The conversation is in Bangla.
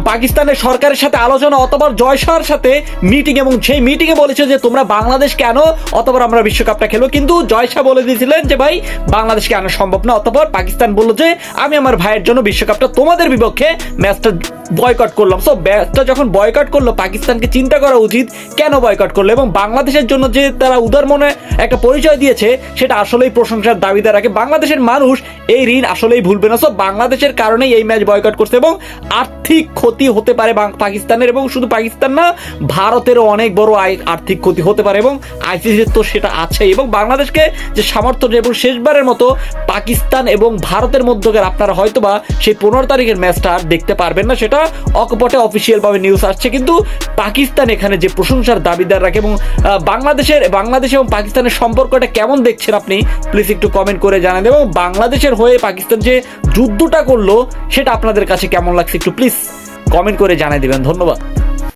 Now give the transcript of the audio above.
পাকিস্তানের সরকারের সাথে আলোচনা অতবার জয় শাহর সাথে মিটিং এবং সেই মিটিংয়ে বলেছে যে তোমরা বাংলাদেশ কেন অতবার আমরা বিশ্বকাপটা খেলো কিন্তু জয়সা বলে দিয়েছিলেন যে, ভাই, বাংলাদেশকে আনা সম্ভব না। অথবা পাকিস্তান বলল যে, আমি আমার ভাইয়ের জন্য বিশ্বকাপটা তোমাদের বিপক্ষে ম্যাচটা বয়কট করলাম। সো ম্যাচটা যখন বয়কট করল, পাকিস্তানকে চিন্তা করা উচিত কেন বয়কট করল এবং বাংলাদেশের জন্য যে তারা উদার মনে একটা পরিচয় দিয়েছে, সেটা আসলেই প্রশংসার দাবিদার। রাখে বাংলাদেশের মানুষ এই ঋণ আসলেই ভুলবে না। সো বাংলাদেশের কারণেই এই ম্যাচ বয়কট করছে এবং আর্থিক ক্ষতি হতে পারে পাকিস্তানের এবং শুধু পাকিস্তান না, ভারতেরও অনেক বড় আর্থিক ক্ষতি হতে পারে এবং আইসিসির তো সেটা আছে এবং বাংলাদেশকে যে সামর্থ্য এবং শেষবারের মতো পাকিস্তান এবং ভারতের মধ্যকার আপনারা হয়তোবা সেই পনেরো তারিখের ম্যাচটা দেখতে পারবেন না, সেটা অকপটে অফিসিয়াল ভাবে নিউজ আসছে। কিন্তু পাকিস্তান এখানে যে প্রশংসার দাবিদার রাখে এবং বাংলাদেশের, বাংলাদেশ এবং পাকিস্তানের সম্পর্কটা কেমন দেখছেন আপনি? প্লিজ একটু কমেন্ট করে জানান। এবং বাংলাদেশের হয়ে পাকিস্তান যে যুদ্ধটা করল, সেটা আপনাদের কাছে কেমন লাগছে একটু প্লিজ কমেন্ট করে জানিয়ে দেবেন। ধন্যবাদ।